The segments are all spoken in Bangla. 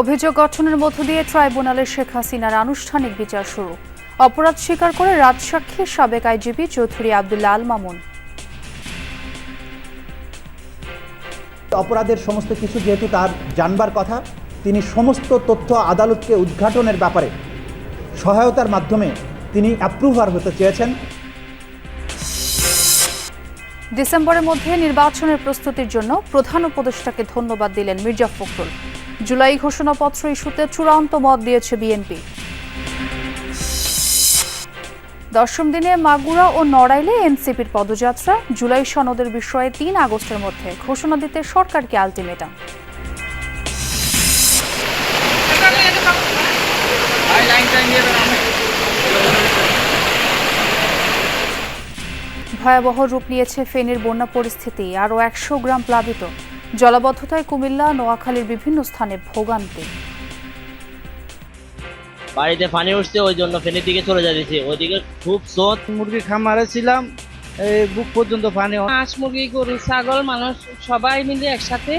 অভিযোগ গঠনের মধ্য দিয়ে ট্রাইব্যুনালে শেখ হাসিনার আনুষ্ঠানিক বিচার শুরু। অপরাধ স্বীকার করে রাজসাক্ষী সাবেক আইজিপি চৌধুরী আবদুল্লাহ আল মামুন। অপরাধের সমস্ত কিছু যেহেতু তার জানবার কথা তিনি সমস্ত তথ্য আদালতকে উদ্ঘাটনের ব্যাপারে সহায়তার মাধ্যমে তিনি অ্যাপ্রুভার হতে চেয়েছেন। ডিসেম্বরের মধ্যে নির্বাচনের প্রস্তুতির জন্য প্রধান উপদেষ্টাকে ধন্যবাদ দিলেন মির্জা ফখরুল। জুলাই ঘোষণাপত্র ইস্যুতে চূড়ান্ত মত দিয়েছে বিএনপি। দশম দিনে মাগুরা ও নড়াইলে এনসিপির পদযাত্রা, জুলাই সনদের বিষয়ে তিন আগস্টের মধ্যে ঘোষণা দিতে সরকারকে আলটিমেটাম। ভয়াবহ রূপ নিয়েছে ফেনীর বন্যা পরিস্থিতি, আরও একশো গ্রাম প্লাবিত। জলাবদ্ধতায় কুমিল্লা নোয়াখালীর বিভিন্ন স্থানে ভোগান্তি বাড়িতে পানি উঠছে ওই জন্য ফেনের দিকে চলে যাচ্ছে। ওইদিকে খুব স্রোত। মুরগি খামারে ছিলাম এই বুক পর্যন্ত পানি হাঁস মুরগি গরু ছাগল মানুষ সবাই মিলে একসাথে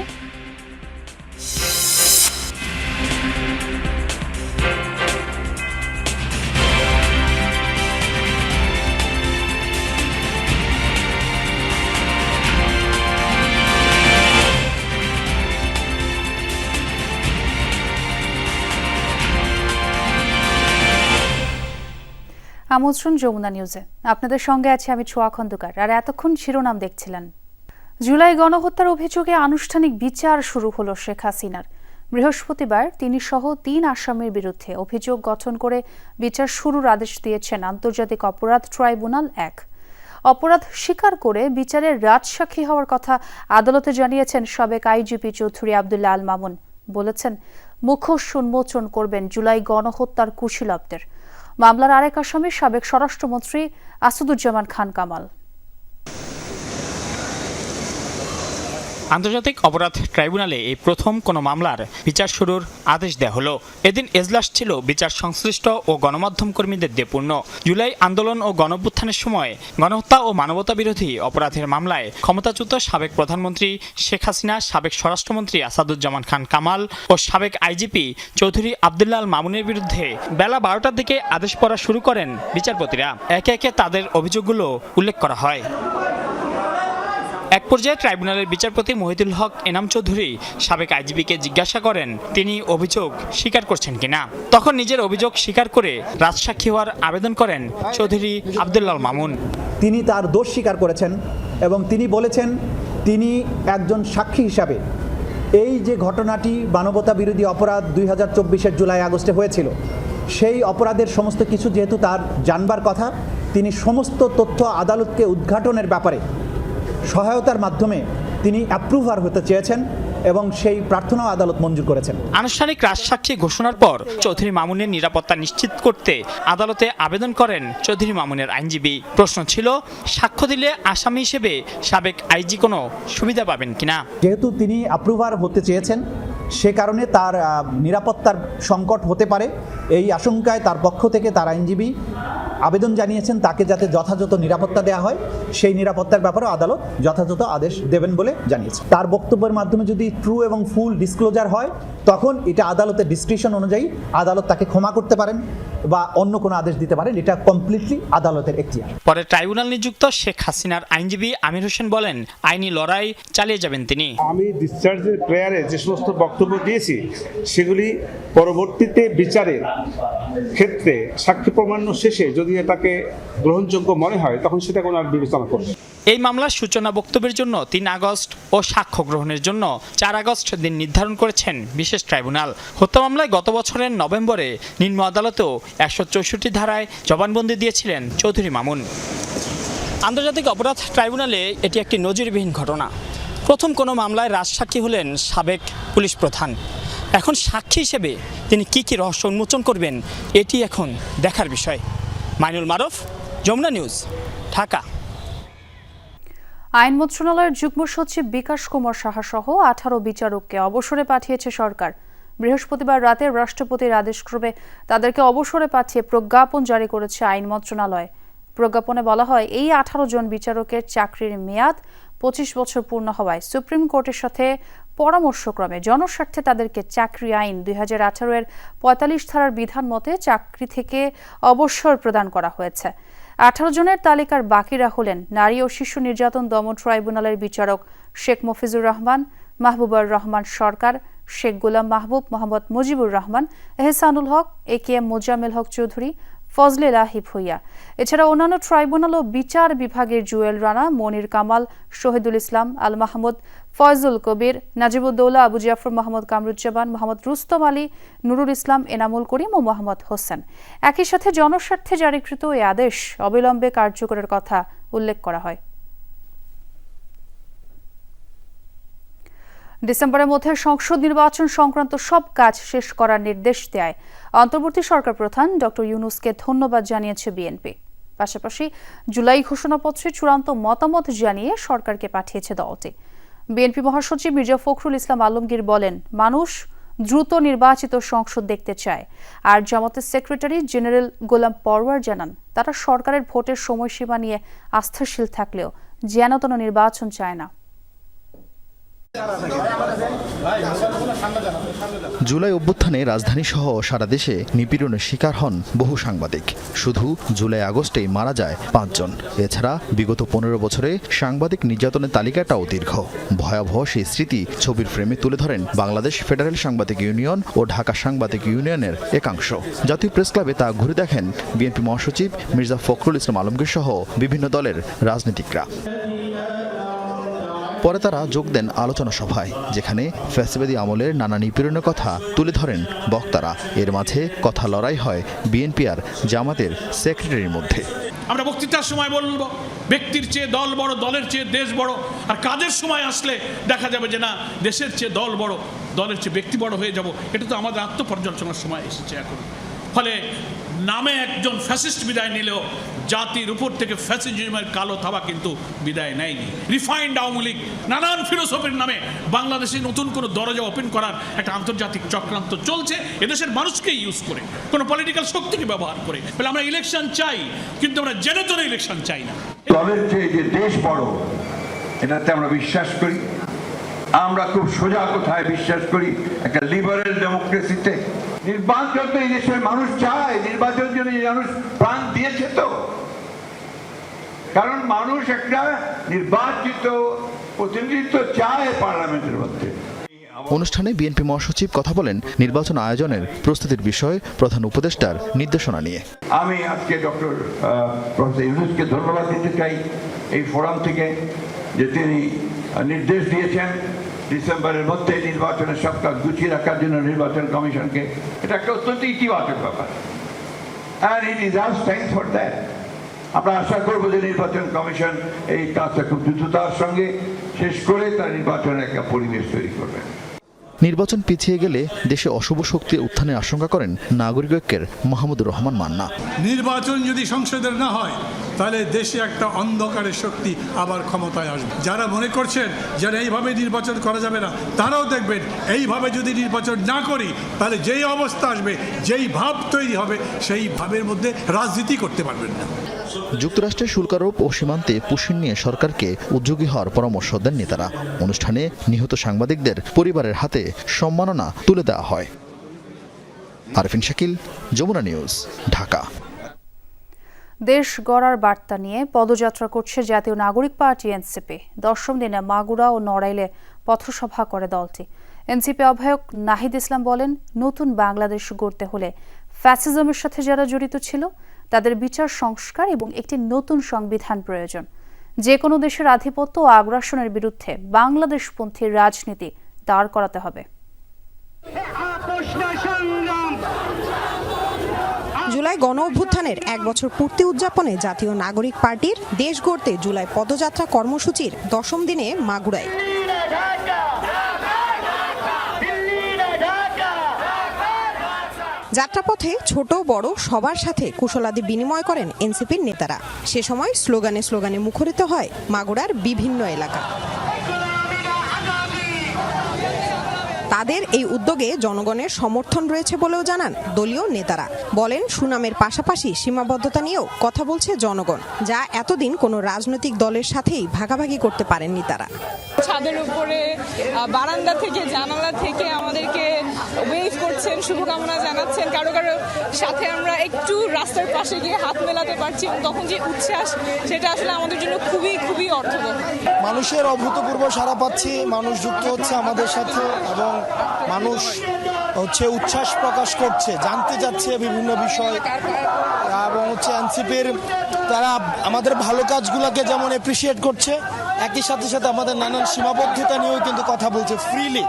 আমন্ত্রণ যমুনা নিউজে। আপনাদের সঙ্গে আছে আমি ছোয়া খন্দকার। আর এতক্ষণ শিরোনাম দেখছিলেন। জুলাই গণহত্যার অভিযোগে আনুষ্ঠানিক বিচার শুরু হলো শেখ হাসিনার। বৃহস্পতিবার তিনি সহ তিন আসামির বিরুদ্ধে অভিযোগ গঠন করে বিচার শুরুর আদেশ দিয়েছেন আন্তর্জাতিক অপরাধ ট্রাইব্যুনাল এক। অপরাধ স্বীকার করে বিচারের রাজসাক্ষী হওয়ার কথা আদালতে জানিয়েছেন সাবেক আইজিপি চৌধুরী আবদুল্লাহ আল মামুন। বলেছেন, মুখোশ উন্মোচন করবেন জুলাই গণহত্যার কুশীলবদের। মামলার আরেক আসামি সাবেক স্বরাষ্ট্রমন্ত্রী আসাদুজ্জামান খান কামাল। আন্তর্জাতিক অপরাধ ট্রাইব্যুনালে এই প্রথম কোনো মামলার বিচার শুরুর আদেশ দেওয়া হলো। এদিন এজলাস ছিল বিচার সংশ্লিষ্ট ও গণমাধ্যম কর্মীদের দিয়ে পূর্ণ। জুলাই আন্দোলন ও গণঅভ্যুত্থানের সময় গণহত্যা ও মানবতা বিরোধী অপরাধের মামলায় ক্ষমতাচ্যুত সাবেক প্রধানমন্ত্রী শেখ হাসিনা, সাবেক স্বরাষ্ট্রমন্ত্রী আসাদুজ্জামান খান কামাল ও সাবেক আইজিপি চৌধুরী আবদুল্লাহ আল মামুনের বিরুদ্ধে বেলা বারোটার দিকে আদেশ পড়া শুরু করেন বিচারপতিরা। একে একে তাদের অভিযোগগুলো উল্লেখ করা হয়। এক পর্যায়ে ট্রাইব্যুনালের বিচারপতি মহিদুল হক এনাম চৌধুরী সাবেক আইজিপিকে জিজ্ঞাসা করেন, তিনি অভিযোগ স্বীকার করছেন কিনা। তখন নিজের অভিযোগ স্বীকার করে রাজসাক্ষী হওয়ার আবেদন করেন চৌধুরী আবদুল্লাল মামুন। তিনি তার দোষ স্বীকার করেছেন এবং তিনি বলেছেন, তিনি একজন সাক্ষী হিসাবে এই যে ঘটনাটি মানবতা বিরোধী অপরাধ দুই হাজার চব্বিশের জুলাই আগস্টে হয়েছিল, সেই অপরাধের সমস্ত কিছু যেহেতু তার জানবার কথা, তিনি সমস্ত তথ্য আদালতকে উদ্ঘাটনের ব্যাপারে সহায়তার মাধ্যমে তিনি অ্যাপ্রুভার হতে চেয়েছেন এবং সেই প্রার্থনাও আদালত মঞ্জুর করেছেন। আনুষ্ঠানিক রাজসাক্ষী ঘোষণার পর চৌধুরী মামুনের নিরাপত্তা নিশ্চিত করতে আদালতে আবেদন করেন চৌধুরী মামুনের আইনজীবী। প্রশ্ন ছিল সাক্ষ্য দিলে আসামি হিসেবে সাবেক আইজি কোনো সুবিধা পাবেন কিনা? যেহেতু তিনি অ্যাপ্রুভার হতে চেয়েছেন সে কারণে তার নিরাপত্তার সংকট হতে পারে। এই আশঙ্কায় তার পক্ষ থেকে তার আইনজীবী আবেদন জানিয়েছেন, তাকে যাতে যথাযথ নিরাপত্তা দেওয়া হয়, সেই নিরাপত্তার ব্যাপারেও আদালত যথাযথ আদেশ দেবেন বলে জানিয়েছে। তার বক্তব্যের মাধ্যমে যদি ট্রু এবং ফুল ডিসক্লোজার হয়, তখন এটা আদালতের ডিসক্রিপশন অনুযায়ী আদালত তাকে ক্ষমা করতে পারেন। বা অন্য কোনো আদেশ দিতে পারেন এটা কমপ্লিটলি আদালতের এখতিয়ার। পরে ট্রাইব্যুনাল নিযুক্ত শেখ হাসিনার আইনজীবী আমির হোসেন বলেন আইনি লড়াই চালিয়ে যাবেন তিনি। আমি ডিসচার্জের প্রেয়ারে যে সমস্ত বক্তব্য দিয়েছি সেগুলি পরবর্তীতে বিচারের ক্ষেত্রে সাক্ষী প্রমাণ্য শেষে যদি এটাকে গ্রহণযোগ্য মনে হয় তখন সেটা কোনো আর বিবেচনা করবে এই মামলার সূচনা বক্তব্যের জন্য তিন আগস্ট ও সাক্ষ্য গ্রহণের জন্য চার আগস্ট দিন নির্ধারণ করেছেন বিশেষ ট্রাইব্যুনাল। হত্যা মামলায় গত বছরের নভেম্বরে নিম্ন আদালতেও একশো চৌষট্টি ধারায় জবানবন্দি দিয়েছিলেন চৌধুরী মামুন। আন্তর্জাতিক অপরাধ ট্রাইব্যুনালে এটি একটি নজিরবিহীন ঘটনা। প্রথম কোনো মামলায় রাজসাক্ষী হলেন সাবেক পুলিশ প্রধান। এখন সাক্ষী হিসেবে তিনি কি কি রহস্য উন্মোচন করবেন, এটি এখন দেখার বিষয়। মাইনুল মারফ, যমুনা নিউজ, ঢাকা। আইন মন্ত্রণালয়ের যুগ্ম সচিব বিকাশ কুমার সাহা সহ আঠারো বিচারককে অবসরে পাঠিয়েছে সরকার। বৃহস্পতিবার রাতে রাষ্ট্রপতির আদেশক্রমে তাদেরকে অবসরে পাঠিয়ে প্রজ্ঞাপন জারি করেছে আইন মন্ত্রণালয়। প্রজ্ঞাপনে বলা হয়, এই আঠারো জন বিচারকের চাকরির মেয়াদ পঁচিশ বছর পূর্ণ হওয়ায় সুপ্রিম কোর্টের সাথে পরামর্শক্রমে জনস্বার্থে তাদেরকে চাকরি আইন দুই হাজার আঠারো এর পঁয়তাল্লিশ ধারার বিধান মতে চাকরি থেকে অবসর প্রদান করা হয়েছে। আঠারো জনের তালিকার বাকিরা হলেন নারী ও শিশু নির্যাতন দমন ট্রাইব্যুনালের বিচারক Sheikh Mafizur Rahman, Mahbubur Rahman Sarkar Sheikh Golam Mahbub, Mohammad Mujibur Rahman, Ehsanul Haque, A K M Mozammel Haque Chowdhury, Fazle Lahib Bhuiyan. এছাড়া অন্যান্য ট্রাইব্যুনাল ও বিচার বিভাগের জুয়েল রানা, মনির কামাল, শহীদুল ইসলাম, আল মাহমুদ, ফয়জুল কবির, নাজিবুদ্দৌলা, আবু জাফর, মোহাম্মদ কামরুজ্জামান, মোহাম্মদ রুস্তম আলী, নুরুল ইসলাম, এনামুল করিম ও মোহাম্মদ হোসেন। একই সাথে জনস্বার্থে জারিকৃত এই আদেশ অবিলম্বে কার্যকরের কথা উল্লেখ করা হয়। ডিসেম্বরের মধ্যে সংসদ নির্বাচন সংক্রান্ত সব কাজ শেষ করার নির্দেশ দেয়। অন্তর্বর্তী সরকার প্রধান ডক্টর ইউনুসকে ধন্যবাদ জানিয়েছে বিএনপি। পাশাপাশি জুলাই ঘোষণাপত্রে চূড়ান্ত মতামত জানিয়ে সরকারকে পাঠিয়েছে দলটি। বিএনপি মহাসচিব মির্জা ফখরুল ইসলাম আলমগীর বলেন, মানুষ দ্রুত নির্বাচিত সংসদ দেখতে চায়। আর জামাতের সেক্রেটারি জেনারেল গোলাম পরওয়ার জানান, তারা সরকারের ভোটের সময়সীমা নিয়ে আস্থাশীল থাকলেও যেন নির্বাচন চায় না। জুলাই অভ্যুত্থানে রাজধানী সহ সারা দেশে নিপীড়নের শিকার হন বহু সাংবাদিক। শুধু জুলাই আগস্টেই মারা যায় পাঁচজন। এছাড়া বিগত পনেরো বছরে সাংবাদিক নির্যাতনের তালিকাটাও দীর্ঘ। ভয়াবহ সেই স্মৃতি ছবির ফ্রেমে তুলে ধরেন বাংলাদেশ ফেডারেল সাংবাদিক ইউনিয়ন ও ঢাকা সাংবাদিক ইউনিয়নের একাংশ। জাতীয় প্রেস ক্লাবে তা ঘুরে দেখেন বিএনপি মহাসচিব মির্জা ফখরুল ইসলাম আলমগীর সহ বিভিন্ন দলের রাজনীতিকরা। পরে তারা যোগ দেন আলোচনা সভায়, যেখানে ফ্যাসিবাদী আমলের নানা নিপীড়নের কথা তুলে ধরেন বক্তারা। এর মাঝে কথা লড়াই হয় বিএনপি আর জামাতের সেক্রেটারির মধ্যে। আমরা বক্তৃতার সময় বলব, ব্যক্তির চেয়ে দল বড়, দলের চেয়ে দেশ বড়, আর কাজের সময় আসলে দেখা যাবে যে না, দেশের চেয়ে দল বড়, দলের চেয়ে ব্যক্তি বড় হয়ে যাব, এটা তো আমাদের আত্মপর্যালোচনার সময় এসেছে এখন। ফলে নামে একজন ফ্যাসিস্ট বিদায় নিলেও জাতির উপর থেকে ফ্যাসিজমের কালো থাবা কিন্তু বিদায় নেয়নি। রিফাইন্ড আওয়ামী লীগ নানান ফিলোসফির নামে বাংলাদেশে নতুন কোনো দরজা ওপেন করার একটা আন্তর্জাতিক চক্রান্ত চলছে। এদেশের মানুষকেই ইউজ করে, কোনো পলিটিক্যাল শক্তিকে ব্যবহার করে। ফলে আমরা ইলেকশন চাই, কিন্তু আমরা জেনে জেনে ইলেকশন চাই না। দলের চেয়ে যে দেশ বড়, এটাতে আমরা বিশ্বাস করি। আমরা খুব সোজা কোথায় বিশ্বাস করি, একটা লিবারেল ডেমোক্রেসিতে নির্বাচন তো এই দেশের মানুষ চায় নির্বাচন জন্য এই মানুষ প্রাণ দিয়েছে তো। কারণ মানুষ একটা নির্বাচিত প্রতিনিধিত্ব চায় পার্লামেন্টের মধ্যে। অনুষ্ঠানে বিএনপি মহাসচিব কথা বলেন নির্বাচন আয়োজনের প্রস্তুতির বিষয়ে প্রধান উপদেষ্টার নির্দেশনা নিয়ে। আমি আজকে ডক্টর প্রফেসর ইউনুসকে ধন্যবাদ দিতে চাই এই ফোরাম থেকে যে তিনি নির্দেশ দিয়েছেন। ডিসেম্বরের মধ্যে নির্বাচনের সব কাজ গুছিয়ে রাখার জন্য নির্বাচন কমিশনকে। এটা একটা অত্যন্ত ইতিবাচক ব্যাপার। And it is us thank for that আমরা আশা করব যে নির্বাচন কমিশন এই কাজটা খুব দ্রুততার সঙ্গে শেষ করে তার নির্বাচনের একটা পরিবেশ তৈরি করবে। নির্বাচন পিছিয়ে গেলে দেশে অশুভ শক্তির উত্থানের আশঙ্কা করেন নাগরিক ঐক্যের মাহমুদুর রহমান মান্না। নির্বাচন যদি সংসদের না হয়, তাহলে দেশে একটা অন্ধকারের শক্তি আবার ক্ষমতায় আসবে। যারা মনে করছেন যারা এইভাবে নির্বাচন করা যাবে না, তারাও দেখবেন এইভাবে যদি নির্বাচন না করি, তাহলে যেই অবস্থা আসবে, যেই ভাব তৈরি হবে, সেই ভাবের মধ্যে রাজনীতি করতে পারবেন না। যুক্তরাষ্ট্রের শুল্কারোপ ও সীমান্তে পুশিন নিয়ে সরকারকে উদ্যোগী হওয়ার পরামর্শ দেন নেতারা। অনুষ্ঠানে নিহত সাংবাদিকদের পরিবারের হাতে সম্মাননা তুলে দেওয়া হয়। আরফিন শাকিল, যমুনা নিউজ, ঢাকা। দেশ গড়ার বার্তা নিয়ে পদযাত্রা করছে জাতীয় নাগরিক পার্টি এনসিপি। দশম দিনে মাগুরা ও নড়াইলে পথসভা করে দলটি। এনসিপি আহ্বায়ক নাহিদ ইসলাম বলেন, নতুন বাংলাদেশ গড়তে হলে ফ্যাসিজমের সাথে যারা জড়িত ছিল তাদের বিচার সংস্কার এবং একটি নতুন সংবিধান প্রয়োজন। যে কোনো দেশের আধিপত্য ও আগ্রাসনের বিরুদ্ধে বাংলাদেশপন্থী রাজনীতি দাঁড় করাতে হবে। জুলাই গণ অভ্যুত্থানের এক বছর পূর্তি উদযাপনে জাতীয় নাগরিক পার্টির দেশ গড়তে জুলাই পদযাত্রা কর্মসূচির দশম দিনে মাগুরায়। যাত্রাপথে ছোট, বড় সবার সাথে কুশলাদি বিনিময় করেন এনসিপির নেতারা। সে সময় স্লোগানে স্লোগানে মুখরিত হয় মাগুরার বিভিন্ন এলাকা। তাদের এই উদ্যোগে জনগণের সমর্থন রয়েছে বলেও জানান দলীয় নেতারা। বলেন সুনামের পাশাপাশি সীমাবদ্ধতা নিয়েও কথা বলছে জনগণ যা এতদিন কোনো রাজনৈতিক দলের সাথেই ভাগাভাগি করতে পারেননি তারা। ছাদের উপরে বারান্দা থেকে জানালা থেকে আমাদেরকে ওয়েভ করছেন শুভকামনা জানাচ্ছেন। কারও কারও সাথে আমরা একটু রাস্তার পাশে গিয়ে হাত মেলাতে পারছি এবং তখন যে উচ্ছ্বাস সেটা আসলে আমাদের জন্য খুবই খুবই অর্থবহ। মানুষের অভূতপূর্ব সারা পাচ্ছি মানুষ যুক্ত হচ্ছে আমাদের সাথে এবং মানুষ হচ্ছে উচ্ছ্বাস প্রকাশ করছে, জানতে চাচ্ছে বিভিন্ন বিষয়। এবং হচ্ছে এনসিপির তারা আমাদের ভালো কাজগুলোকে যেমন অ্যাপ্রিসিয়েট করছে, একই সাথে সাথে আমাদের নানান সীমাবদ্ধতা নিয়েও কিন্তু কথা বলছে ফ্রিলি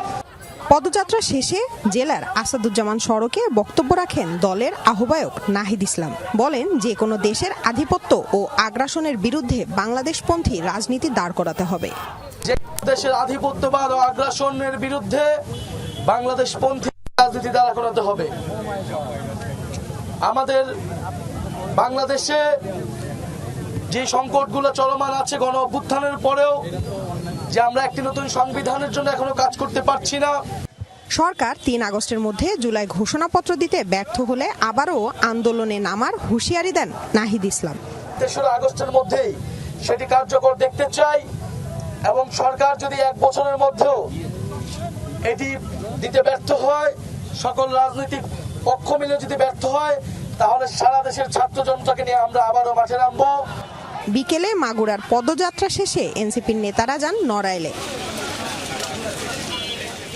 পদযাত্রা শেষে জেলার আসাদুজ্জামান সড়কে বক্তব্য রাখেন দলের আহ্বায়ক নাহিদ ইসলাম। বলেন, যে কোনো দেশের আধিপত্য ও আগ্রাসনের বিরুদ্ধে বাংলাদেশপন্থী রাজনীতি দাঁড় করাতে হবে। দেশের আধিপত্যবাদ ও আগ্রাসনের বিরুদ্ধে বাংলাদেশপন্থী রাজনীতি দাঁড় করাতে হবে। আমাদের বাংলাদেশে যে সংকটগুলো চলমান আছে গণ অভ্যুত্থানের পরেও যে আমরা একটি নতুন সংবিধানের জন্য এখনও কাজ করতে পারছি না। সরকার তিন আগস্টের মধ্যে জুলাই ঘোষণাপত্র দিতে ব্যর্থ হলে আবারও আন্দোলনে নামার হুঁশিয়ারি দেন নাহিদ ইসলাম। তেসরা আগস্টের মধ্যেই সেটি কার্যকর দেখতে চাই এবং সরকার যদি এক বছরের মধ্যেও এটি দিতে ব্যর্থ হয় সকল রাজনৈতিক পক্ষ মিলে যদি ব্যর্থ হয় তাহলে সারা দেশের ছাত্র জনতাকে নিয়ে আমরা আবারও মাঠে নামবো। বিকেলে মাগুরার পদযাত্রা শেষে এনসিপির নেতারা যান নড়াইলে।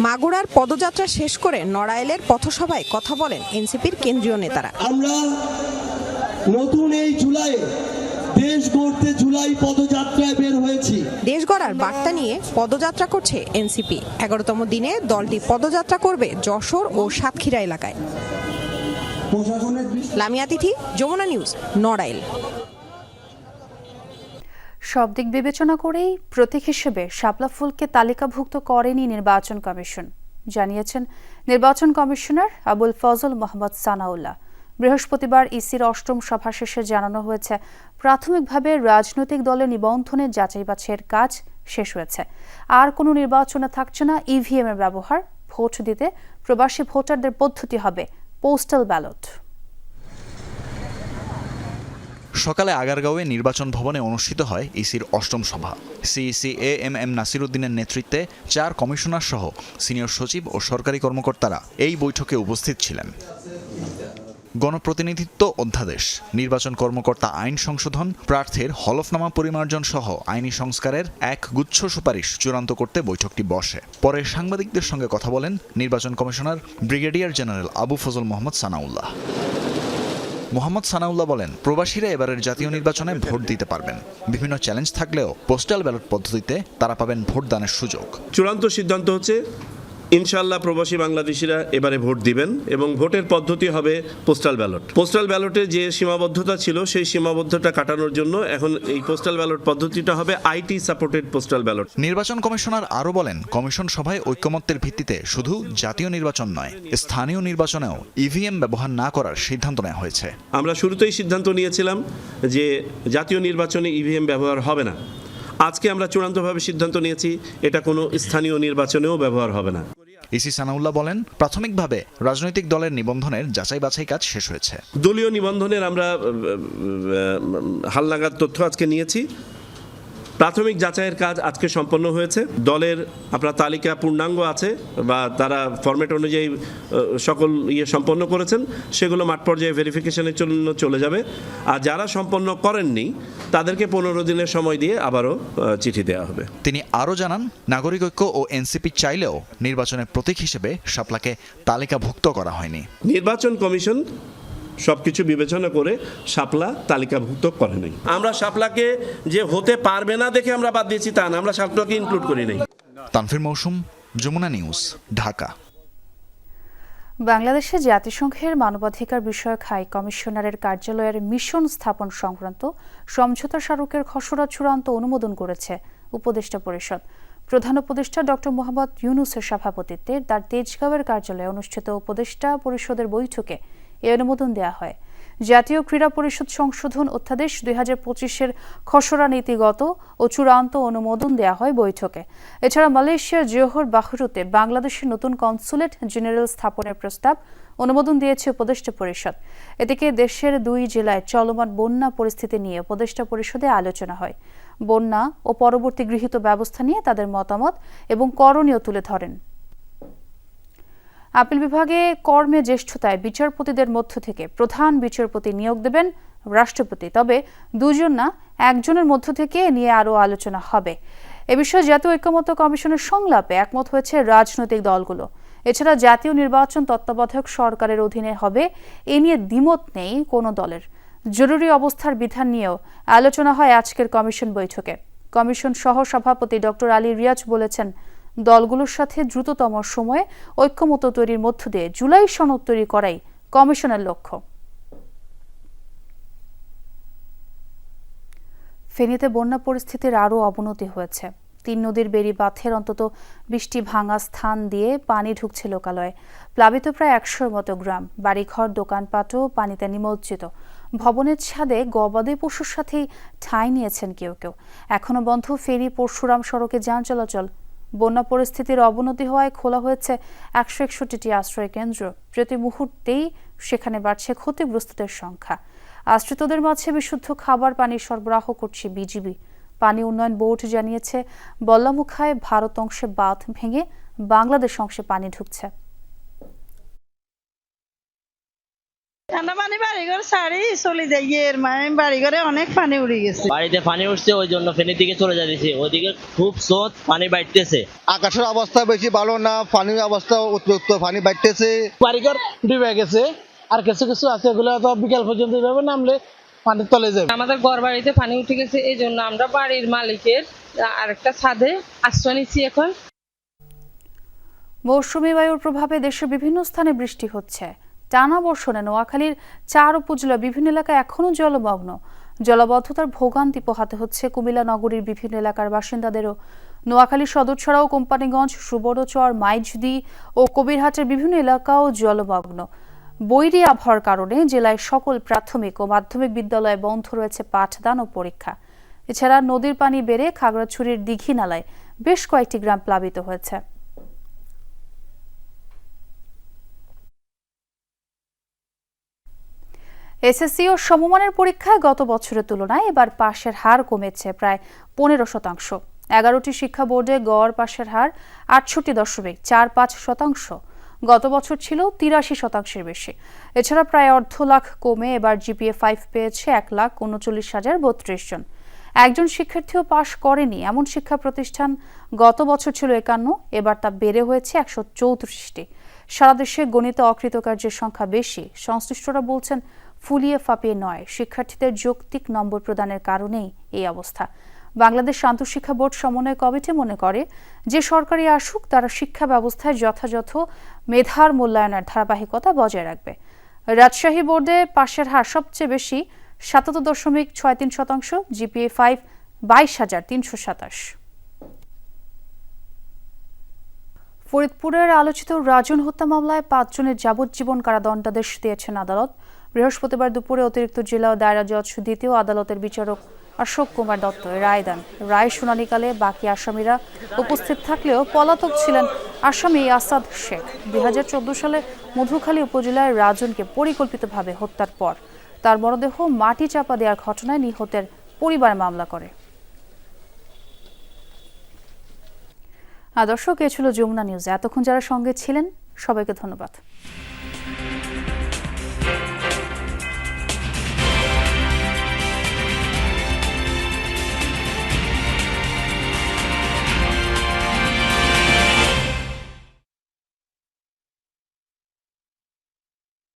মাগুরার পদযাত্রা শেষ করে নড়াইলের পথসভায় কথা বলেন এনসিপির কেন্দ্রীয় নেতারা। আমরা নতুন এই জুলাই দেশ গড়তে জুলাই পদযাত্রায় বের হয়েছি। দেশ গড়ার বার্তা নিয়ে পদযাত্রা করছে এনসিপি। এগারোতম দিনে দলটি পদযাত্রা করবে যশোর ও সাতক্ষীরা এলাকায়। লামিয়া তিথি যমুনা নিউজ নড়াইল। সব দিক বিবেচনা করেই প্রতীক হিসেবে শাপলা ফুলকে তালিকাভুক্ত করেনি নির্বাচন কমিশন। জানিয়েছেন নির্বাচন কমিশনার আবুল ফজল মোহাম্মদ সানাউল্লাহ। বৃহস্পতিবার ইসির অষ্টম সভা শেষে জানানো হয়েছে, প্রাথমিকভাবে রাজনৈতিক দলের নিবন্ধনে যাচাই বাছাইয়ের কাজ শেষ হয়েছে। আর কোনো নির্বাচনে থাকছে না ইভিএম এর ব্যবহার, ভোট দিতে প্রবাসী ভোটারদের পদ্ধতি হবে, পোস্টাল ব্যালট। সকালে আগারগাঁওয়ে নির্বাচন ভবনে অনুষ্ঠিত হয় ইসির অষ্টম সভা। সিইসি এ এম এম নাসিরুদ্দিনের নেতৃত্বে চার কমিশনার সহ সিনিয়র সচিব ও সরকারি কর্মকর্তারা এই বৈঠকে উপস্থিত ছিলেন। গণপ্রতিনিধিত্ব অধ্যাদেশ, নির্বাচন কর্মকর্তা আইন সংশোধন, প্রার্থীর হলফনামা পরিমার্জন সহ আইনি সংস্কারের এক গুচ্ছ সুপারিশ চূড়ান্ত করতে বৈঠকটি বসে। পরে সাংবাদিকদের সঙ্গে কথা বলেন নির্বাচন commissioner brigadier general Abu Fazal Mohammad Sanaullah. Mohammad Sanaullah বলেন, প্রবাসীরা এবারের জাতীয় নির্বাচনে ভোট দিতে পারবেন। বিভিন্ন চ্যালেঞ্জ থাকলেও পোস্টাল ব্যালট পদ্ধতিতে তারা পাবেন ভোট দানের সুযোগ। চূড়ান্ত সিদ্ধান্ত হচ্ছে ইনশাল্লাহ প্রবাসী বাংলাদেশিরা এবারে ভোট দিবেন এবং ভোটের পদ্ধতি হবে পোস্টাল ব্যালট পোস্টাল ব্যালটে যে সীমাবদ্ধতা ছিল সেই সীমাবদ্ধতা কাটানোর জন্য এখন এই পোস্টাল ব্যালট পদ্ধতিটা হবে আইটি সাপোর্টেড পোস্টাল ব্যালট নির্বাচন কমিশনার আরও বলেন কমিশন সভায় ঐক্যমত্যের ভিত্তিতে শুধু জাতীয় নির্বাচন নয় স্থানীয় নির্বাচনেও ইভিএম ব্যবহার না করার সিদ্ধান্ত নেওয়া হয়েছে। আমরা শুরুতেই সিদ্ধান্ত নিয়েছিলাম যে জাতীয় নির্বাচনে ইভিএম ব্যবহার হবে না। আজকে আমরা চূড়ান্তভাবে সিদ্ধান্ত নিয়েছি এটা কোনো স্থানীয় নির্বাচনেও ব্যবহার হবে না। ইসি সানাউল্লাহ বলেন প্রাথমিকভাবে রাজনৈতিক দলের নিবন্ধনের যাচাই বাছাই কাজ শেষ হয়েছে। দলীয় নিবন্ধনের আমরা হালনাগাদ তথ্য আজকে নিয়েছি। প্রাথমিক যাচাইয়ের কাজ আজকে সম্পন্ন হয়েছে। দলের আপনার তালিকা পূর্ণাঙ্গ আছে বা তারা ফরম্যাট অনুযায়ী সকল ইয়ে সম্পন্ন করেছেন সেগুলো মাঠ পর্যায়ে ভেরিফিকেশনের জন্য চলে যাবে। আর যারা সম্পন্ন করেননি তাদেরকে পনেরো দিনের সময় দিয়ে আবারও চিঠি দেওয়া হবে। তিনি আরও জানান নাগরিক ঐক্য ও এনসিপি চাইলেও নির্বাচনের প্রতীক হিসেবে শাপলাকে তালিকাভুক্ত করা হয়নি। নির্বাচন কমিশন সবকিছু বিবেচনা করে শাপলা তালিকাভুক্ত করে নাই। আমরা শাপলাকে যে হতে পারবে না দেখে আমরা বাদ দিয়েছি তা না। আমরা শাপলাকে ইনক্লুড করি নাই। তানফির মৌসুম যমুনা নিউজ ঢাকা। বাংলাদেশে জাতিসংঘের মানবাধিকার বিষয়ক হাই কমিশনারের কার্যালয়ের মিশন স্থাপন সংক্রান্ত সমঝোতা স্মারকের খসড়া চূড়ান্ত অনুমোদন করেছে উপদেষ্টা পরিষদ। প্রধান উপদেষ্টা ডক্টর মোহাম্মদ ইউনুসের সভাপতিত্বে তার তেজগাঁওয়ের কার্যালয়ে অনুষ্ঠিত উপদেষ্টা পরিষদের বৈঠকে এ অনুমোদন দেওয়া হয়। জাতীয় ক্রীড়া পরিষদ সংশোধন অধ্যাদেশ দুই হাজার পঁচিশের খসড়া নীতিগত ও চূড়ান্ত অনুমোদন দেওয়া হয় বৈঠকে। এছাড়া মালয়েশিয়ার জোহর বাহরুতে বাংলাদেশের নতুন কনসুলেট জেনারেল স্থাপনের প্রস্তাব অনুমোদন দিয়েছে উপদেষ্টা পরিষদ। এদিকে দেশের দুই জেলায় চলমান বন্যা পরিস্থিতি নিয়ে উপদেষ্টা পরিষদে আলোচনা হয়। বন্যা ও পরবর্তী গৃহীত ব্যবস্থা নিয়ে তাদের মতামত এবং করণীয় তুলে ধরেন। আপিল বিভাগে কর্মে জ্যেষ্ঠতায় বিচারপতিদের মধ্য থেকে প্রধান বিচারপতি নিয়োগ দেবেন রাষ্ট্রপতি। তবে দুজন না, একজনের মধ্য থেকে নিয়ে আরও আলোচনা হবে। এ বিষয়ে জাতীয় ঐক্যমত্য কমিশনের সংলাপে একমত হয়েছে রাজনৈতিক দলগুলো। এছাড়া জাতীয় নির্বাচন তত্ত্বাবধায়ক সরকারের অধীনে হবে, এ নিয়ে দ্বিমত নেই কোনো দলের। জরুরি অবস্থার বিধান নিয়েও আলোচনা হয় আজকের কমিশন বৈঠকে। কমিশন সহ সভাপতি ডক্টর আলী রিয়াজ বলেছেন দলগুলোর সাথে দ্রুততম সময়ে ঐক্যমত্য তৈরির মধ্য দিয়ে জুলাই সনদ তৈরি করাই কমিশনের লক্ষ্য। ফেনীতে বন্যা পরিস্থিতির আরও অবনতি হয়েছে। তিন নদীর বেড়ি বাঁধের অন্তত বৃষ্টি ভাঙা স্থান দিয়ে পানি ঢুকছে লোকালয়ে। প্লাবিত প্রায় একশোর মতো গ্রাম, বাড়িঘর দোকানপাটও পানিতে নিমজ্জিত। ভবনের ছাদে গবাদি পশুর সাথেই ঠাঁই নিয়েছেন কেউ কেউ। এখনও বন্ধ ফেরি পরশুরাম সড়কে যান চলাচল বন্যা পরিস্থিতির অবনতি হওয়ায় খোলা হয়েছে একশো একষট্টিটি আশ্রয় কেন্দ্র। প্রতি মুহূর্তেই সেখানে বাড়ছে ক্ষতিগ্রস্তদের সংখ্যা। আশ্রিতদের মাঝে বিশুদ্ধ খাবার পানি সরবরাহ করছে বিজিবি। পানি উন্নয়ন বোর্ড জানিয়েছে, বল্লামুখায় ভারত অংশে বাঁধ ভেঙে বাংলাদেশ অংশে পানি ঢুকছে। ঠান্ডা পানি বাড়িঘর সারি চলে যাই এর মানে বাড়িঘরে অনেক পানি উড়ে গেছে। বাড়িতে পানি উঠছে ওই জন্য ফেনীর দিকে চলে যাচ্ছি ওইদিকে খুব স্রোত পানি বাড়তেছে। আকাশের অবস্থা বেশি ভালো না পানির অবস্থা অতিরিক্ত পানি বাড়তেছে। বাড়িঘর ডুবে গেছে আর কিছু কিছু আছে এগুলো তো বিকাল পর্যন্ত এভাবে নামলে পানির তলে যাবে। আমাদের ঘর বাড়িতে পানি উঠে গেছে এই জন্য আমরা বাড়ির মালিকের আরেকটা ছাদে আশ্রয় নিচ্ছি এখন। মৌসুমী বায়ুর প্রভাবে দেশের বিভিন্ন স্থানে বৃষ্টি হচ্ছে। টানা বর্ষণে নোয়াখালীর চার উপজেলা বিভিন্ন এলাকায় এখনও জলমগ্ন। জলবদ্ধতার ভোগান্তি পোহাতে হচ্ছে কুমিল্লা নগরীর বিভিন্ন এলাকার বাসিন্দাদেরও। নোয়াখালী সদর ছাড়াও কোম্পানিগঞ্জ, সুবর্ণচর মাইজদি ও কবিরহাটের বিভিন্ন এলাকাও জলমগ্ন। বৈরী আবহাওয়ার কারণে জেলায় সকল প্রাথমিক ও মাধ্যমিক বিদ্যালয়ে বন্ধ রয়েছে পাঠদান ও পরীক্ষা। এছাড়া নদীর পানি বেড়ে খাগড়াছড়ির দিঘি নালায় বেশ কয়েকটি গ্রাম প্লাবিত হয়েছে। এসএসসি ও সমমানের পরীক্ষায় গত বছরের তুলনায় এবার পাশের হার কমেছে প্রায় পনেরো শতাংশ। এগারোটি শিক্ষা বোর্ডে গড় পাশের হার আটষট্টি দশমিক চার পাঁচ শতাংশ। গত বছর ছিল তিরাশি শতাংশের বেশি। এছাড়া প্রায় অর্ধ লাখ কমে এবার জিপিএ ফাইভ পেয়েছে এক লাখ উনচল্লিশ হাজার বত্রিশ জন। একজন শিক্ষার্থীও পাশ করেনি, এমন শিক্ষা প্রতিষ্ঠান গত বছর ছিল একান্ন, এবার তা বেড়ে হয়েছে একশো চৌত্রিশটি। সারা দেশে গণিত অকৃতকার্যের সংখ্যা বেশি, সংশ্লিষ্টরা বলছেন ফুলিয়ে ফাঁপিয়ে নয়। শিক্ষার্থীদের যৌক্তিক নম্বর প্রদানের কারণেই এই অবস্থা। বাংলাদেশ আন্তঃশিক্ষা বোর্ড সমন্বয় কমিটি মনে করে, যে সরকারি আসুক, তারা শিক্ষা ব্যবস্থায় যথাযথ মেধার মূল্যায়নের ধারাবাহিকতা বজায় রাখবে। রাজশাহী বোর্ডে পাশের হার সবচেয়ে বেশি, সাতাত্তর দশমিক ছয় তিন শতাংশ, জিপিএ ফাইভ বাইশ হাজার তিনশো সাতাশ। ফরিদপুরের আলোচিত রাজন হত্যা মামলায় পাঁচজনের যাবজ্জীবন কারাদণ্ডাদেশ দিয়েছেন আদালত। বৃহস্পতিবার দুপুরে অতিরিক্ত জেলা ও দায়রা জজ দ্বিতীয় আদালতের বিচারক অশোক কুমার দত্ত রায় দেন। রায় শুনানিকালে বাকি আসামিরা উপস্থিত থাকলেও পলাতক ছিলেন আসামি আসাদ শেখ। দুই হাজার চোদ্দ সালে মধুখালী উপজেলায় রাজনকে পরিকল্পিতভাবে হত্যার পর তার মরদেহ মাটি চাপা দেওয়ার ঘটনায় নিহতের পরিবার মামলা করে। দর্শক, এ ছিল যমুনা নিউজ। এতক্ষণ যারা সঙ্গে ছিলেন, সবাইকে ধন্যবাদ।